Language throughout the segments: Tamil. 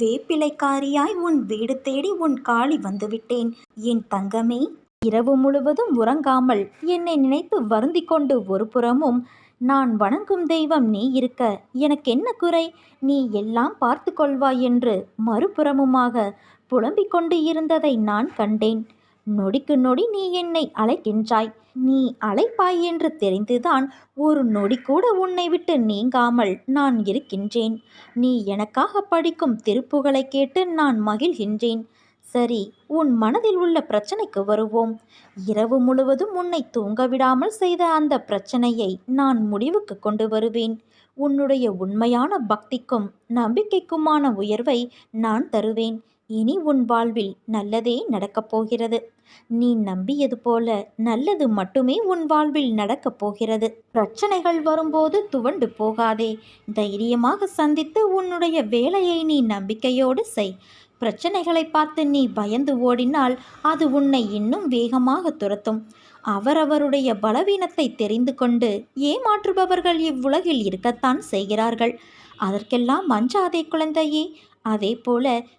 வேப்பிலைக்காரியாய் உன் வீடு தேடி உன் காளி வந்துவிட்டேன். என் தங்கமே இரவு முழுவதும் உறங்காமல் என்னை நினைத்து வருந்தி கொண்டு ஒரு புறமும் நான் வணங்கும் தெய்வம் நீ இருக்க எனக்கென்ன குறை? நீ எல்லாம் பார்த்து கொள்வாய் என்று மறுபுறமுமாக புலம்பிக் கொண்டு இருந்ததை நான் கண்டேன். நொடிக்கு நொடி நீ என்னை அழைக்கின்றாய். நீ அழைப்பாய் என்று தெரிந்துதான் ஒரு நொடி கூட உன்னை விட்டு நீங்காமல் நான் இருக்கின்றேன். நீ எனக்காக படிக்கும் திருப்புகளை கேட்டு நான் மகிழ்கின்றேன். சரி உன் மனதில் உள்ள பிரச்சனைக்கு வருவோம். இரவு முழுவதும் உன்னை தூங்க விடாமல் செய்த அந்த பிரச்சனையை நான் முடிவுக்கு கொண்டு வருவேன். உன்னுடைய உண்மையான பக்திக்கும் நம்பிக்கைக்குமான உயர்வை நான் தருவேன். இனி உன் வாழ்வில் நல்லதே நடக்கப் போகிறது. நீ நம்பியது போல நல்லது மட்டுமே உன் வாழ்வில் நடக்கப் போகிறது. பிரச்சனைகள் வரும்போது துவண்டு போகாதே. தைரியமாக சந்தித்து உன்னுடைய வேலையை நீ நம்பிக்கையோடு செய். பிரச்சனைகளை பார்த்து நீ பயந்து ஓடினால் அது உன்னை இன்னும் வேகமாக துரத்தும். அவரவருடைய பலவீனத்தை தெரிந்து கொண்டு ஏமாற்றுபவர்கள் இவ்வுலகில் இருக்கத்தான் செய்கிறார்கள். அதற்கெல்லாம் அஞ்சாதே குழந்தையே. அதே போல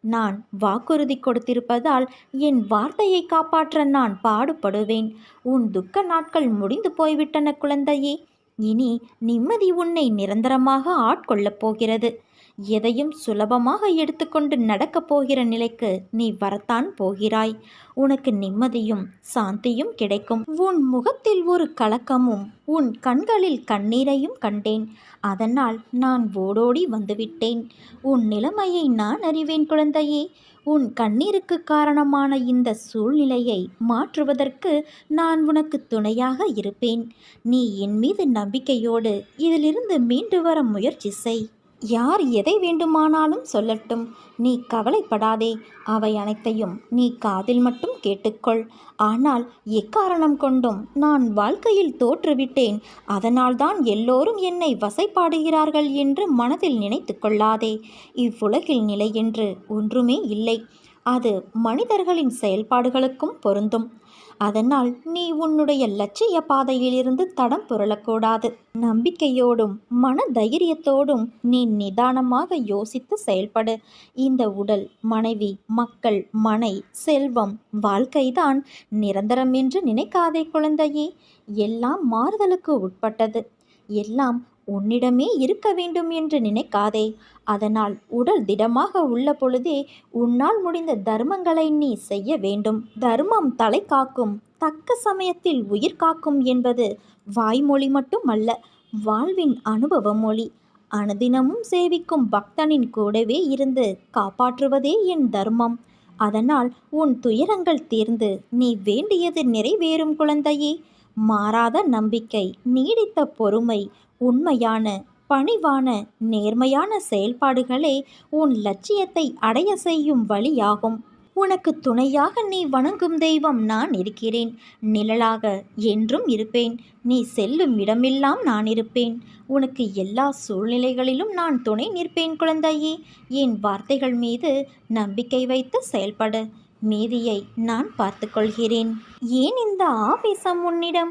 நான் வாக்குறுதி கொடுத்திருப்பதால் என் வார்த்தையை காப்பாற்ற நான் பாடுபடுவேன். உன் துக்க நாட்கள் முடிந்து போய்விட்டன குழந்தையே. இனி நிம்மதி உன்னை நிரந்தரமாக ஆட்கொள்ளப் போகிறது. எதையும் சுலபமாக எடுத்துக்கொண்டு நடக்கப் போகிற நிலைக்கு நீ வரத்தான் போகிறாய். உனக்கு நிம்மதியும் சாந்தியும் கிடைக்கும். உன் முகத்தில் ஒரு கலக்கமும் உன் கண்களில் கண்ணீரையும் கண்டேன். அதனால் நான் ஓடோடி வந்துவிட்டேன். உன் நிலைமையை நான் அறிவேன் குழந்தையே. உன் கண்ணீருக்கு காரணமான இந்த சூழ்நிலையை மாற்றுவதற்கு நான் உனக்கு துணையாக இருப்பேன். நீ என் மீது நம்பிக்கையோடு இதிலிருந்து மீண்டு வர முயற்சி செய். யார் எதை வேண்டுமானாலும் சொல்லட்டும். நீ கவலைப்படாதே. அவை அனைத்தையும் நீ காதில் மட்டும் கேட்டுக்கொள். ஆனால் எக்காரணம் கொண்டும் நான் வாழ்க்கையில் தோற்றுவிட்டேன். அதனால்தான் எல்லோரும் என்னை வசைப்பாடுகிறார்கள் என்று மனதில் நினைத்து கொள்ளாதே. இவ்வுலகில் நிலை என்று ஒன்றுமே இல்லை. அது மனிதர்களின் செயல்பாடுகளுக்கும் பொருந்தும். அதனால் நீ உன்னுடைய லட்சிய பாதையிலிருந்து தடம் புரளக்கூடாது. நம்பிக்கையோடும் மன தைரியத்தோடும் நீ நிதானமாக யோசித்து செயல்படு. இந்த உடல் மனைவி மக்கள் மனை செல்வம் வாழ்க்கைதான் நிரந்தரம் என்று நினைக்காதே குழந்தையே. எல்லாம் மாறுதலுக்கு உட்பட்டது. எல்லாம் உன்னிடமே இருக்க வேண்டும் என்று நினைக்காதே. அதனால் உடல் திடமாக உள்ள பொழுதே உன்னால் முடிந்த தர்மங்களை நீ செய்ய வேண்டும். தர்மம் தலை காக்கும் தக்க சமயத்தில் உயிர் காக்கும் என்பது வாய்மொழி மட்டுமல்ல வாழ்வின் அனுபவ மொழி. அனுதினமும் சேவிக்கும் பக்தனின் கூடவே இருந்து காப்பாற்றுவதே என் தர்மம். அதனால் உன் துயரங்கள் தீர்ந்து நீ வேண்டியது நிறைவேறும் குழந்தையே. மாறாத நம்பிக்கை நீடித்த பொறுமை உண்மையான பணிவான நேர்மையான செயல்பாடுகளே உன் லட்சியத்தை அடைய செய்யும் வழியாகும். உனக்கு துணையாக நீ வணங்கும் தெய்வம் நான் இருக்கிறேன். நிழலாக என்றும் இருப்பேன். நீ செல்லும் இடமெல்லாம் நான் இருப்பேன். உனக்கு எல்லா சூழ்நிலைகளிலும் நான் துணை நிற்பேன் குழந்தையே. என் வார்த்தைகள் மீது நம்பிக்கை வைத்து செயல்படு. மீதியை நான் பார்த்துக்கொள்கிறேன் ஏன் இந்த ஆவேசம் உன்னிடம்?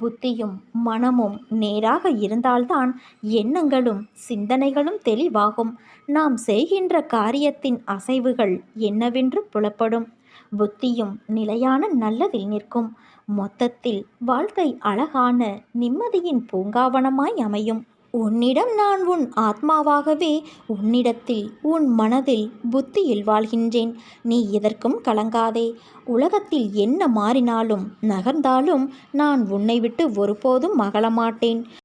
புத்தியும் மனமும் நேராக இருந்தால்தான் எண்ணங்களும் சிந்தனைகளும் தெளிவாகும். நாம் செய்கின்ற காரியத்தின் அசைவுகள் என்னவென்று புலப்படும். புத்தியும் நிலையான நல்லதில் நிற்கும். மொத்தத்தில் வாழ்க்கை அழகான நிம்மதியின் பூங்காவனமாய் அமையும். உன்னிடம் நான் உன் ஆத்மாவாகவே உன்னிடத்தில் உன் மனதில் புத்தியில் வாழ்கின்றேன். நீ எதற்கும் கலங்காதே. உலகத்தில் என்ன மாறினாலும் நகர்ந்தாலும் நான் உன்னை விட்டு ஒருபோதும் அகலமாட்டேன்